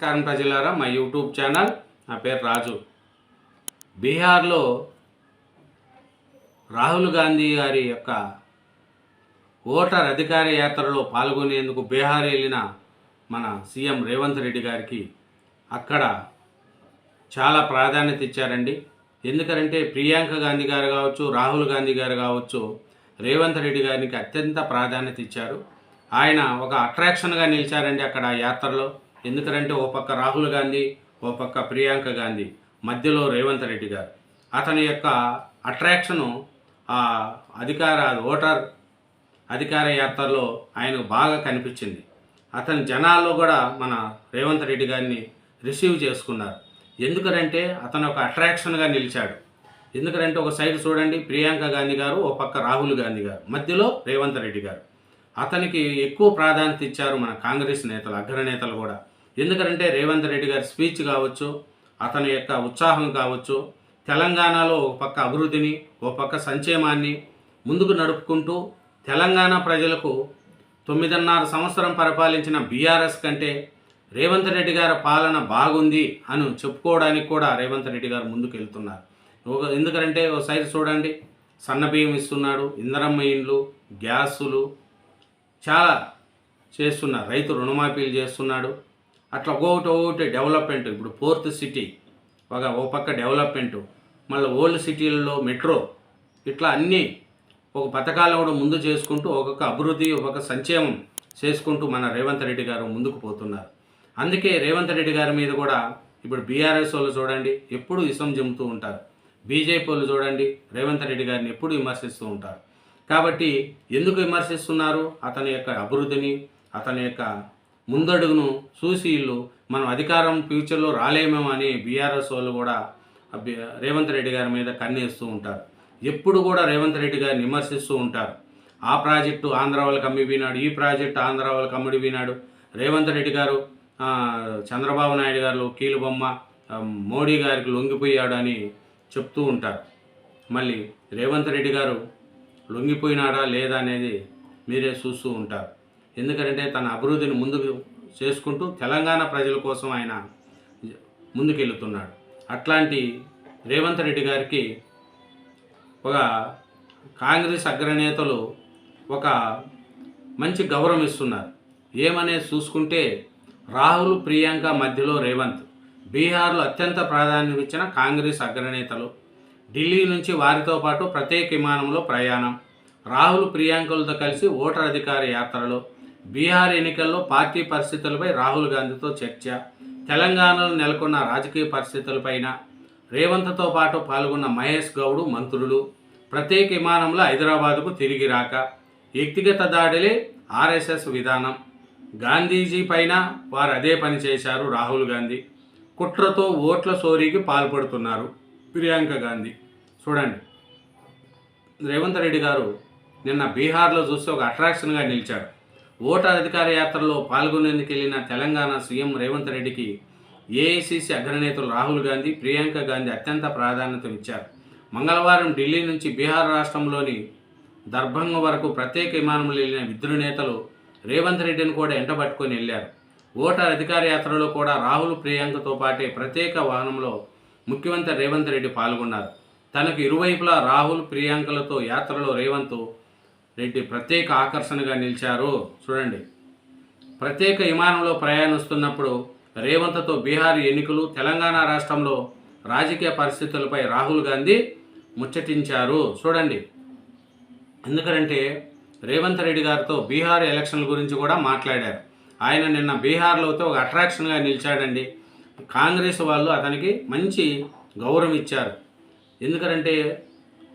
నమస్కారం ప్రజలారా మా యూట్యూబ్ ఛానల్ నా పేరు రాజు. బీహార్లో రాహుల్ గాంధీ గారి యొక్క ఓటర్ అధికార యాత్రలో పాల్గొనేందుకు బీహార్ వెళ్ళిన మన సీఎం రేవంత్ రెడ్డి గారికి అక్కడ చాలా ప్రాధాన్యత ఇచ్చారండి. ఎందుకంటే ప్రియాంక గాంధీ గారు కావచ్చు రాహుల్ గాంధీ గారు కావచ్చు రేవంత్ రెడ్డి గారికి అత్యంత ప్రాధాన్యత ఇచ్చారు. ఆయన ఒక అట్రాక్షన్గా నిలిచారండి అక్కడ యాత్రలో. ఎందుకంటే ఓ పక్క రాహుల్ గాంధీ ఓ పక్క ప్రియాంక గాంధీ మధ్యలో రేవంత్ రెడ్డి గారు. అతని యొక్క అట్రాక్షను ఆ అధికార ఓటర్ అధికార యాత్రలో ఆయనకు బాగా కనిపించింది. అతని జనాల్లో కూడా మన రేవంత్ రెడ్డి గారిని రిసీవ్ చేసుకున్నారు. ఎందుకంటే అతను ఒక అట్రాక్షన్గా నిలిచాడు. ఎందుకంటే ఒక సైడ్ చూడండి ప్రియాంక గాంధీ గారు ఒక పక్క రాహుల్ గాంధీ గారు మధ్యలో రేవంత్ రెడ్డి గారు. అతనికి ఎక్కువ ప్రాధాన్యత ఇచ్చారు మన కాంగ్రెస్ నేతలు అగ్రనేతలు కూడా. ఎందుకంటే రేవంత్ రెడ్డి గారి స్పీచ్ కావచ్చు అతని యొక్క ఉత్సాహం కావచ్చు తెలంగాణలో ఒక పక్క అభివృద్ధిని ఒక పక్క సంక్షేమాన్ని ముందుకు నడుపుకుంటూ తెలంగాణ ప్రజలకు తొమ్మిదిన్నర సంవత్సరం పరిపాలించిన బీఆర్ఎస్ కంటే రేవంత్ రెడ్డి గారి పాలన బాగుంది అని చెప్పుకోవడానికి కూడా రేవంత్ రెడ్డి గారు ముందుకు వెళ్తున్నారు ఒక- ఎందుకంటే ఒకసారి సైడ్ చూడండి సన్నబియ్యం ఇస్తున్నాడు ఇంధనం ఇండ్లు గ్యాసులు చాలా చేస్తున్నారు రైతు రుణమాఫీలు చేస్తున్నాడు అట్లా ఒకటి ఒకటి డెవలప్మెంట్ ఇప్పుడు ఫోర్త్ సిటీ ఒక ఒక పక్క డెవలప్మెంట్ మళ్ళీ ఓల్డ్ సిటీలలో మెట్రో ఇట్లా అన్నీ ఒక పథకాలు కూడా ముందు చేసుకుంటూ ఒక్కొక్క అభివృద్ధి ఒక్కొక్క సంక్షేమం చేసుకుంటూ మన రేవంత్ రెడ్డి గారు ముందుకు పోతున్నారు. అందుకే రేవంత్ రెడ్డి గారి మీద కూడా ఇప్పుడు బీఆర్ఎస్ వాళ్ళు చూడండి ఎప్పుడు ఇసం జమ్ముతూ ఉంటారు. బీజేపీ వాళ్ళు చూడండి రేవంత్ రెడ్డి గారిని ఎప్పుడు విమర్శిస్తూ ఉంటారు. కాబట్టి ఎందుకు విమర్శిస్తున్నారు? అతని యొక్క అభివృద్ధిని అతని యొక్క ముందడుగును చూసి వీళ్ళు మనం అధికారం ఫ్యూచర్లో రాలేమేమో అని బీఆర్ఎస్ వాళ్ళు కూడా రేవంత్ రెడ్డి గారి మీద కన్నేస్తూ ఉంటారు. ఎప్పుడు కూడా రేవంత్ రెడ్డి గారిని విమర్శిస్తూ ఉంటారు. ఆ ప్రాజెక్టు ఆంధ్ర వాళ్ళకి అమ్మిపోయినాడు ఈ ప్రాజెక్టు ఆంధ్ర వాళ్ళకి అమ్ముడిపోయినాడు రేవంత్ రెడ్డి గారు చంద్రబాబు నాయుడు గారు కీలుబొమ్మ మోడీ గారికి లొంగిపోయాడు అని చెప్తూ ఉంటారు. మళ్ళీ రేవంత్ రెడ్డి గారు లొంగిపోయినాడా లేదా అనేది మీరే చూస్తూ ఉంటారు. ఎందుకంటే తన అభివృద్ధిని ముందుకు చేసుకుంటూ తెలంగాణ ప్రజల కోసం ఆయన ముందుకెళ్తున్నాడు. అట్లాంటి రేవంత్ రెడ్డి గారికి ఒక కాంగ్రెస్ అగ్రనేతలు ఒక మంచి గౌరవం ఇస్తున్నారు. ఏమనేది చూసుకుంటే రాహుల్ ప్రియాంక మధ్యలో రేవంత్ బీహార్లో అత్యంత ప్రాధాన్యత ఇచ్చిన కాంగ్రెస్ అగ్రనేతలు ఢిల్లీ నుంచి వారితో పాటు ప్రత్యేక విమానంలో ప్రయాణం రాహుల్ ప్రియాంకలతో కలిసి ఓటర్ అధికార యాత్రలో బీహార్ ఎన్నికల్లో పార్టీ పరిస్థితులపై రాహుల్ గాంధీతో చర్చ. తెలంగాణలో నెలకొన్న రాజకీయ పరిస్థితులపైన రేవంత్తో పాటు పాల్గొన్న మహేష్ గౌడ్ మంత్రులు. ప్రత్యేక విమానంలో హైదరాబాద్కు తిరిగి రాక. వ్యక్తిగత దాడులే ఆర్ఎస్ఎస్ విధానం. గాంధీజీ పైన వారు అదే పని చేశారు రాహుల్ గాంధీ. కుట్రతో ఓట్ల చోరీకి పాల్పడుతున్నారు ప్రియాంక గాంధీ. చూడండి. రేవంత్ రెడ్డి గారు నిన్న బీహార్లో చూస్తే ఒక అట్రాక్షన్గా నిలిచాడు ఓటర్ అధికార యాత్రలో పాల్గొనేందుకు వెళ్ళిన తెలంగాణ సీఎం రేవంత్ రెడ్డికి ఏఐసిసి అగ్రనేతలు రాహుల్ గాంధీ ప్రియాంక గాంధీ అత్యంత ప్రాధాన్యతనిచ్చారు మంగళవారం ఢిల్లీ నుంచి బీహార్ రాష్ట్రంలోని దర్భంగ వరకు ప్రత్యేక విమానంలో వెళ్ళిన ఇద్దరు నేతలు రేవంత్ రెడ్డిని కూడా ఎంటబట్టుకొని వెళ్ళారు. ఓటర్ అధికార యాత్రలో కూడా రాహుల్ ప్రియాంకతో పాటే ప్రత్యేక వాహనంలో ముఖ్యమంత్రి రేవంత్ రెడ్డి పాల్గొన్నారు. తనకు ఇరువైపులా రాహుల్ ప్రియాంకలతో యాత్రలో రేవంత్ రెడ్డి ప్రత్యేక ఆకర్షణగా నిలిచారు. చూడండి. ప్రత్యేక విమానంలో ప్రయాణిస్తున్నప్పుడు రేవంత్తో బీహార్ ఎన్నికలు తెలంగాణ రాష్ట్రంలో రాజకీయ పరిస్థితులపై రాహుల్ గాంధీ ముచ్చటించారు. చూడండి. ఎందుకంటే రేవంత్ రెడ్డి గారితో బీహార్ ఎలక్షన్ల గురించి కూడా మాట్లాడారు. ఆయన నిన్న బీహార్లోతో ఒక అట్రాక్షన్గా నిలిచాడండి. కాంగ్రెస్ వాళ్ళు అతనికి మంచి గౌరవం ఇచ్చారు. ఎందుకంటే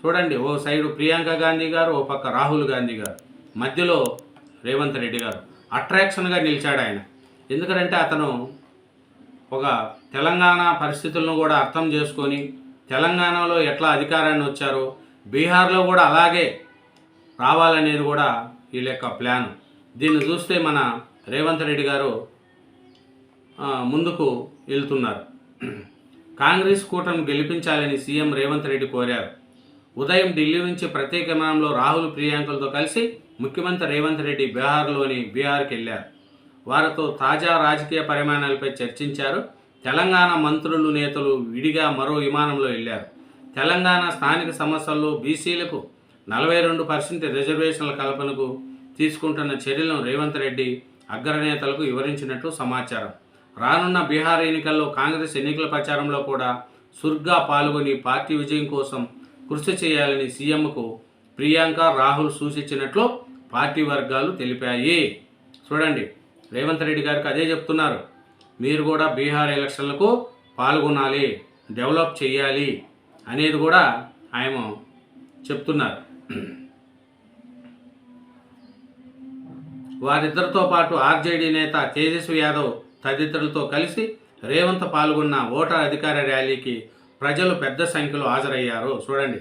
చూడండి ఓ సైడు ప్రియాంక గాంధీ గారు ఓ పక్క రాహుల్ గాంధీ గారు మధ్యలో రేవంత్ రెడ్డి గారు. అట్రాక్షన్గా నిలిచాడు ఆయన. ఎందుకంటే అతను ఒక తెలంగాణ పరిస్థితులను కూడా అర్థం చేసుకొని తెలంగాణలో ఎట్లా అధికారాన్ని వచ్చారో బీహార్లో కూడా అలాగే రావాలనేది కూడా వీళ్ళ యొక్క ప్లాన్. దీన్ని చూస్తే మన రేవంత్ రెడ్డి గారు ముందుకు వెళ్తున్నారు. కాంగ్రెస్ కూటమి గెలిపించాలని సీఎం రేవంత్ రెడ్డి కోరారు. ఉదయం ఢిల్లీ నుంచి ప్రత్యేక విమానంలో రాహుల్ ప్రియాంకలతో కలిసి ముఖ్యమంత్రి రేవంత్ రెడ్డి బీహార్లోని బీహార్కి వెళ్ళారు. వారితో తాజా రాజకీయ పరిమాణాలపై చర్చించారు. తెలంగాణ మంత్రులు నేతలు విడిగా మరో విమానంలో వెళ్ళారు. తెలంగాణ స్థానిక సమస్యల్లో బీసీలకు నలభై రెండు పర్సెంట్ రిజర్వేషన్ల కల్పనకు తీసుకుంటున్న చర్యలను రేవంత్ రెడ్డి అగ్రనేతలకు వివరించినట్లు సమాచారం. రానున్న బీహార్ ఎన్నికల్లో కాంగ్రెస్ ఎన్నికల ప్రచారంలో కూడా సుర్గా పాల్గొని పార్టీ విజయం కోసం కృషి చేయాలని సీఎంకు ప్రియాంక రాహుల్ సూచించినట్లు పార్టీ వర్గాలు తెలిపాయి. చూడండి రేవంత్ రెడ్డి గారికి అదే చెప్తున్నారు. మీరు కూడా బీహార్ ఎలక్షన్లకు పాల్గొనాలి డెవలప్ చేయాలి అనేది కూడా ఆయన చెప్తున్నారు. వారిద్దరితో పాటు ఆర్జేడీ నేత తేజస్వి యాదవ్ తదితరులతో కలిసి రేవంత్ పాల్గొన్న ఓటర్ అధికార ర్యాలీకి ప్రజలు పెద్ద సంఖ్యలో హాజరయ్యారు. చూడండి.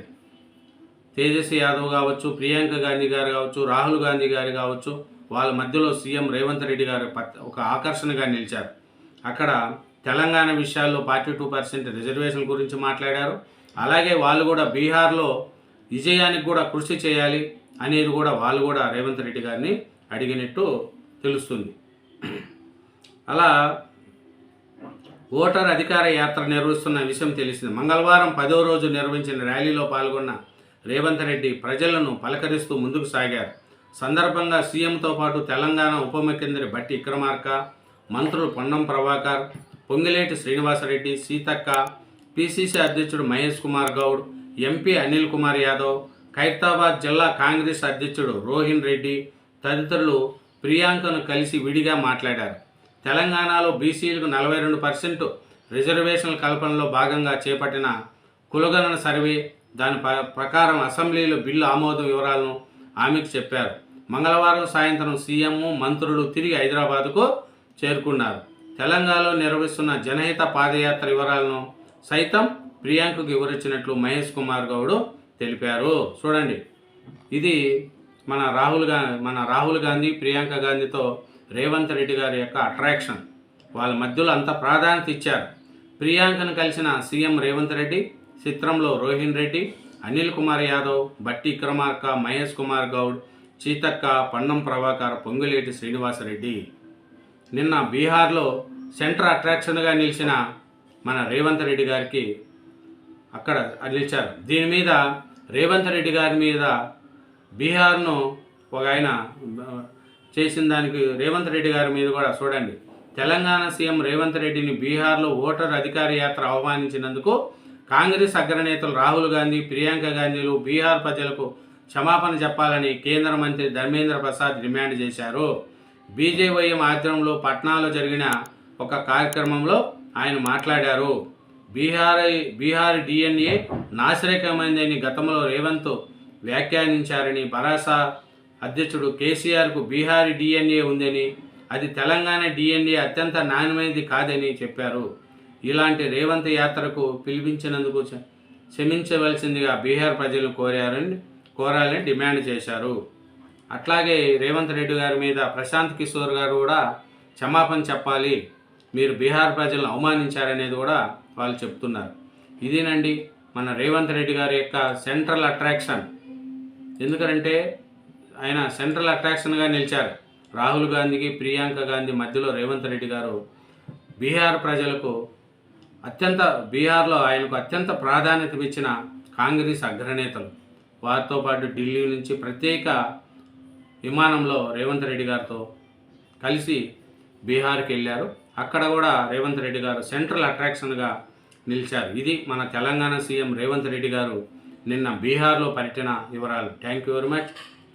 తేజస్వి యాదవ్ కావచ్చు ప్రియాంక గాంధీ గారు కావచ్చు రాహుల్ గాంధీ గారు కావచ్చు వాళ్ళ మధ్యలో సీఎం రేవంత్ రెడ్డి గారు ఒక ఆకర్షణగా నిలిచారు. అక్కడ తెలంగాణ విషయాల్లో ఫార్టీ టూ పర్సెంట్ రిజర్వేషన్ గురించి మాట్లాడారు. అలాగే వాళ్ళు కూడా బీహార్లో విజయానికి కూడా కృషి చేయాలి అనేది కూడా వాళ్ళు కూడా రేవంత్ రెడ్డి గారిని అడిగినట్టు తెలుస్తుంది. అలా ఓటర్ అధికార యాత్ర నిర్వహిస్తున్న విషయం తెలిసింది. మంగళవారం పదో రోజు నిర్వహించిన ర్యాలీలో పాల్గొన్న రేవంత్ రెడ్డి ప్రజలను పలకరిస్తూ ముందుకు సాగారు. సందర్భంగా సీఎంతో పాటు తెలంగాణ ఉప ముఖ్యమంత్రి బట్టి విక్రమార్క మంత్రులు పొన్నం ప్రభాకర్ పొంగిలేటి శ్రీనివాసరెడ్డి సీతక్క పిసిసి అధ్యక్షుడు మహేష్ కుమార్ గౌడ్ ఎంపీ అనిల్ కుమార్ యాదవ్ ఖైరతాబాద్ జిల్లా కాంగ్రెస్ అధ్యక్షుడు రోహిన్ రెడ్డి తదితరులు ప్రియాంకను కలిసి విడిగా మాట్లాడారు. తెలంగాణలో బీసీలకు నలభై రెండు పర్సెంట్ రిజర్వేషన్ల కల్పనలో భాగంగా చేపట్టిన కులగణన సర్వే దాని ప్రకారం అసెంబ్లీలో బిల్లు ఆమోదం వివరాలను ఆమెకు చెప్పారు. మంగళవారం సాయంత్రం సీఎం మంత్రులు తిరిగి హైదరాబాద్కు చేరుకున్నారు. తెలంగాణలో నిర్వహిస్తున్న జనహిత పాదయాత్ర వివరాలను సైతం ప్రియాంకకు వివరించినట్లు మహేష్ కుమార్ గౌడ్ తెలిపారు. చూడండి. ఇది మన రాహుల్ గాంధీ మన రాహుల్ గాంధీ ప్రియాంక గాంధీతో రేవంత్ రెడ్డి గారి యొక్క అట్రాక్షన్. వాళ్ళ మధ్యలో అంత ప్రాధాన్యత ఇచ్చారు. ప్రియాంకను కలిసిన సీఎం రేవంత్ రెడ్డి చిత్రంలో రోహిన్ రెడ్డి అనిల్ కుమార్ యాదవ్ బట్టి విక్రమార్క మహేష్ కుమార్ గౌడ్ చీతక్క పన్నం ప్రభాకర్ పొంగులేటి శ్రీనివాసరెడ్డి నిన్న బీహార్లో సెంటర్ అట్రాక్షన్గా నిలిచిన మన రేవంత్ రెడ్డి గారికి అక్కడ నిలిచారు. దీని మీద రేవంత్ రెడ్డి గారి మీద బీహార్ను ఒక ఆయన చేసిన దానికి రేవంత్ రెడ్డి గారి మీద కూడా చూడండి. తెలంగాణ సీఎం రేవంత్ రెడ్డిని బీహార్లో ఓటర్ అధికార యాత్ర ఆహ్వానించినందుకు కాంగ్రెస్ అగ్రనేతలు రాహుల్ గాంధీ ప్రియాంక గాంధీలు బీహార్ ప్రజలకు క్షమాపణ చెప్పాలని కేంద్ర మంత్రి ధర్మేంద్ర ప్రసాద్ డిమాండ్ చేశారు. బీజేవైఎం ఆధ్వర్యంలో పట్నాలో జరిగిన ఒక కార్యక్రమంలో ఆయన మాట్లాడారు. బీహార్ బీహార్ డిఎన్ఏ నాశరకమైందని గతంలో రేవంత్ వ్యాఖ్యానించారని భరాసా అధ్యక్షుడు కేసీఆర్కు బీహారీ డిఎన్ఏ ఉందని అది తెలంగాణ డిఎన్ఏ అత్యంత నాణ్యమైనది కాదని చెప్పారు. ఇలాంటి రేవంత్ యాత్రకు పిలిపించినందుకు క్షమించవలసిందిగా బీహార్ ప్రజలు కోరారని కోరాలని డిమాండ్ చేశారు. అట్లాగే రేవంత్ రెడ్డి గారి మీద ప్రశాంత్ కిషోర్ గారు కూడా క్షమాపణ చెప్పాలి. మీరు బీహార్ ప్రజలను అవమానించారనేది కూడా వాళ్ళు చెప్తున్నారు. ఇదేనండి మన రేవంత్ రెడ్డి గారి యొక్క సెంట్రల్ అట్రాక్షన్. ఎందుకంటే ఆయన సెంట్రల్ అట్రాక్షన్గా నిలిచారు. రాహుల్ గాంధీకి ప్రియాంక గాంధీ మధ్యలో రేవంత్ రెడ్డి గారు బీహార్ ప్రజలకు అత్యంత బీహార్లో ఆయనకు అత్యంత ప్రాధాన్యత ఇచ్చిన కాంగ్రెస్ అగ్రనేతలు. వారితో పాటు ఢిల్లీ నుంచి ప్రత్యేక విమానంలో రేవంత్ రెడ్డి గారితో కలిసి బీహార్కి వెళ్ళారు. అక్కడ కూడా రేవంత్ రెడ్డి గారు సెంట్రల్ అట్రాక్షన్గా నిలిచారు. ఇది మన తెలంగాణ సీఎం రేవంత్ రెడ్డి గారు నిన్న బీహార్లో పర్యటన వివరాలు. Thank you very much.